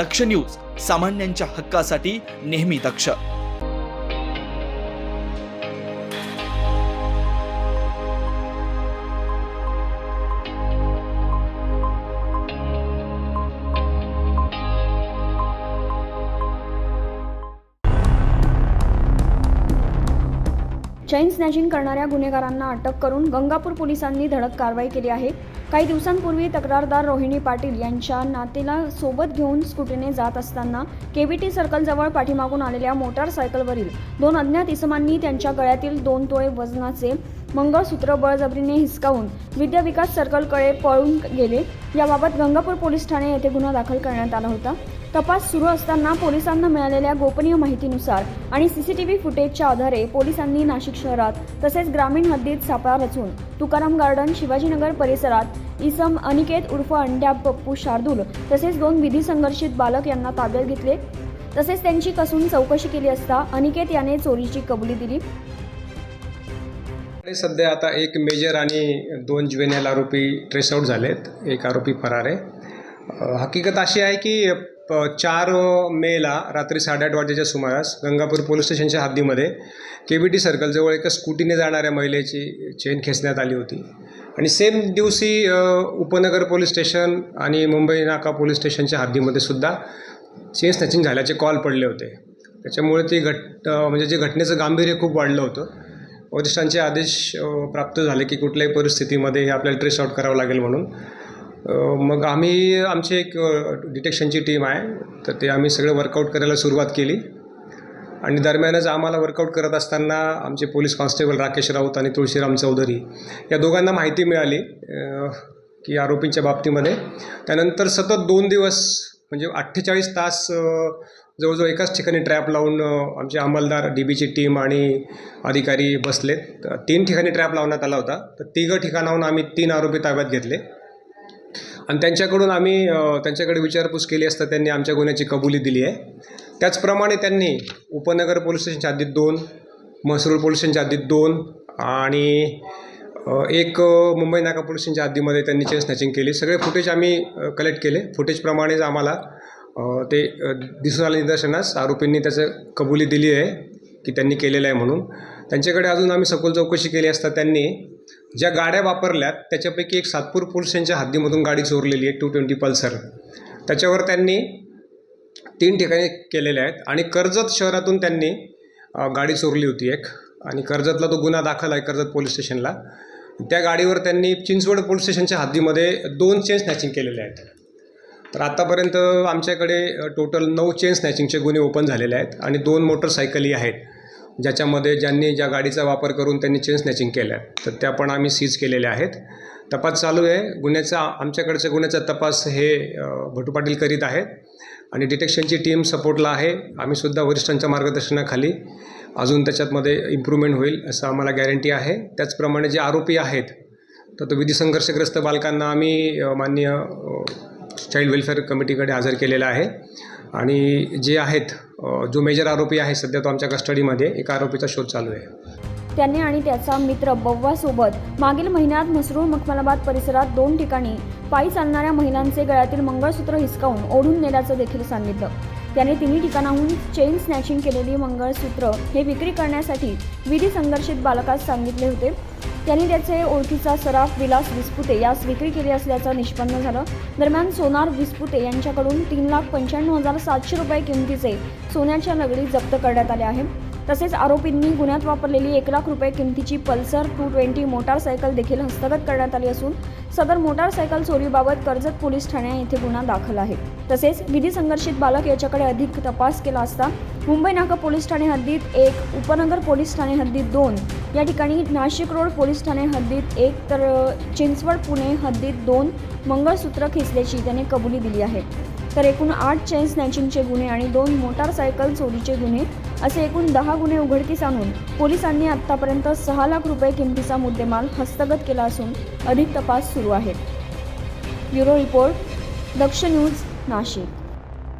दक्ष news सामान्यांच्या हक्कासाठी नेहमी दक्ष. चैन स्नॅचिंग करणाऱ्या गुन्हेगारांना अटक करून गंगापूर पोलिसांनी धडक कारवाई केली आहे. काही दिवसांपूर्वी तक्रारदार रोहिणी पाटील यांच्या नातेला सोबत घेऊन स्कूटीने जात असताना केबीटी सर्कलजवळ पाठीमागून आलेल्या मोटारसायकलवरील दोन अज्ञात इसमांनी त्यांच्या गळ्यातील दोन तोळे वजनाचे मंगळसूत्र बळजबरीने हिसकावून विद्या विकास सर्कलकडे पळून गेले. याबाबत गंगापूर पोलीस ठाणे येथे गुन्हा दाखल करण्यात आला होता. तपास सुरू असताना पोलिसांना मिळालेल्या गोपनीय माहितीनुसार आणि सीसीटीव्ही फुटेजच्या आधारे पोलिसांनी नाशिक शहरात तसेच ग्रामीण हद्दीत सापळा रचून तुकाराम गार्डन शिवाजीनगर परिसरात इसम अनिकेत उर्फ अंड्या पप्पू शार्दूल तसेच दोन विधी संघर्षित बालक यांना ताब्यात घेतले. तसेच त्यांची कसून चौकशी केली असता अनिकेत याने चोरीची कबुली दिली. सध्या आता एक मेजर आणि दोन ज्युएनएल आरोपी ट्रेसआउट झालेत. एक आरोपी फरार आहे. हकीकत अशी आहे की प- चार मेला रात्री साडेआठ वाजेच्या सुमारास गंगापूर पोलीस स्टेशनच्या हद्दीमध्ये के बी टी सर्कलजवळ एका स्कूटीने जाणाऱ्या महिलेची चेन खेचण्यात आली होती. आणि सेम दिवशी उपनगर पोलीस स्टेशन आणि मुंबई नाका पोलीस स्टेशनच्या हद्दीमध्ये सुद्धा चेन स्नॅचिंग झाल्याचे कॉल पडले होते. त्याच्यामुळे ती घट म्हणजे जे घटनेचं गांभीर्य खूप वाढलं होतं. वरिष्ठांचे आदेश प्राप्त झाले की कुठल्याही परिस्थितीमध्ये हे आपल्याला ट्रेस आउट करावं लागेल म्हणून. मग आम्ही आमची एक डिटेक्शनची टीम आहे. तर ते आम्ही सगळं वर्कआउट करायला सुरुवात केली. आणि दरम्यानच आम्हाला वर्कआउट करत असताना आमचे पोलीस कॉन्स्टेबल राकेश राऊत आणि तुळशीराम चौधरी या दोघांना माहिती मिळाली की आरोपींच्या बाबतीमध्ये. त्यानंतर सतत दोन दिवस म्हणजे अठ्ठेचाळीस तास जवळजवळ एकाच ठिकाणी ट्रॅप लावून आमचे अंमलदार डी बीची टीम आणि अधिकारी बसलेत. तीन ठिकाणी ट्रॅप लावण्यात आला होता. तर तिघं ठिकाणाहून आम्ही तीन आरोपी ताब्यात घेतले. आणि त्यांच्याकडून आम्ही त्यांच्याकडे विचारपूस केली असता त्यांनी आमच्या गुन्ह्याची कबुली दिली आहे. त्याचप्रमाणे त्यांनी उपनगर पोलीस स्टेशनच्या हद्दीत दोन म्हसरूळ पोलीस स्टेशनच्या हद्दीत दोन आणि एक मुंबई नाका पोलीस स्टेशनच्या हद्दीमध्ये त्यांनी चेन स्नॅचिंग केली. सगळे फुटेज आम्ही कलेक्ट केले. फुटेजप्रमाणेच आम्हाला ते दिसून आले निदर्शनास. आरोपींनी त्याचं कबुली दिली आहे की त्यांनी केलेलं आहे म्हणून. त्यांच्याकडे अजून आम्ही सखोल चौकशी केली असता त्यांनी ज्या गाड्या वापरल्यात त्याच्यापैकी एक सातपूर पोलीस स्टेशनच्या हद्दीमधून गाडी चोरलेली आहे टू ट्वेंटी पल्सर. त्याच्यावर त्यांनी तीन ठिकाणी केलेल्या आहेत आणि कर्जत शहरातून त्यांनी गाडी चोरली होती एक. आणि कर्जतला तो गुन्हा दाखल आहे कर्जत पोलीस स्टेशनला. त्या गाडीवर त्यांनी चिंचवड पोलीस स्टेशनच्या हद्दीमध्ये दोन चेन स्नॅचिंग केलेले आहेत. तर आत्तापर्यंत आमच्याकडे टोटल नऊ चेन स्नॅचिंगचे गुन्हे ओपन झालेले आहेत आणि दोन मोटरसायकली आहेत. ज्याच्यामध्ये ज्यांनी ज्या गाडीचा वापर करून त्यांनी चेन स्नॅचिंग केल्या आहे. तर त्या पण आम्ही सीज केलेल्या आहेत. तपास चालू आहे. गुन्ह्याचा आमच्याकडच्या गुन्ह्याचा तपास हे भटू पाटील करीत आहेत. आणि डिटेक्शनची टीम सपोर्टला आहे. आम्हीसुद्धा वरिष्ठांच्या मार्गदर्शनाखाली अजून त्याच्यातमध्ये इम्प्रूव्हमेंट होईल असं आम्हाला गॅरंटी आहे. त्याचप्रमाणे जे आरोपी आहेत तर तो विधी संघर्षग्रस्त बालकांना आम्ही माननीय चाइल्ड वेलफेअर कमिटीकडे हजर केलेला आहे. आणि जे आहेत जो मेजर आरोपी आहे सध्या तो आमच्या कस्टडीमध्ये एका आरोपीचा शोध चालू आहे. त्यांनी आणि त्याचा मित्र बव्वासोबत मागील महिन्यात मसरूळ मखमलाबाद परिसरात दोन ठिकाणी पायी चालणाऱ्या महिलांचे गळ्यातील मंगळसूत्र हिसकावून ओढून नेल्याचं देखील सांगितलं. त्याने तिन्ही ठिकाणाहून चेन स्नॅचिंग केलेली मंगळसूत्र हे विक्री करण्यासाठी विधी संघर्षित बालकास सांगितले होते. त्यांनी त्याचे ओळखीचा सराफ विलास विस्पुते यास विक्री केली असल्याचं निष्पन्न झालं. दरम्यान सोनार विस्पुते यांच्याकडून तीन लाख पंच्याण्णव हजार सातशे रुपये किमतीचे सोन्याच्या लगडी जप्त करण्यात आल्या आहे. तसेच आरोपींनी गुन्ह्यात वापरलेली एक लाख रुपये किमतीची पल्सर टू ट्वेंटी मोटारसायकल देखील हस्तगत करण्यात आली असून सदर मोटारसायकल चोरीबाबत कर्जत पोलीस ठाण्या येथे गुन्हा दाखल आहे. तसेच विधी संघर्षित बालक याच्याकडे अधिक तपास केला असता मुंबई नाका पोलीस ठाणे हद्दीत एक उपनगर पोलीस ठाणे हद्दीत दोन या ठिकाणी नाशिक रोड पोलीस ठाणे हद्दीत एक तर चिंचवड पुणे हद्दीत दोन मंगळसूत्र खेचल्याची त्याने कबुली दिली आहे. तर एकूण आठ चेन स्नॅचिंगचे गुन्हे आणि दोन मोटारसायकल चोरीचे गुन्हे असे एकूण दहा गुन्हे उघडकीस आणून पोलिसांनी आत्तापर्यंत सहा लाख रुपये किमतीचा मुद्देमाल हस्तगत केला असून अधिक तपास सुरू सुरू आहे. Bureau report Daksh news Nashik.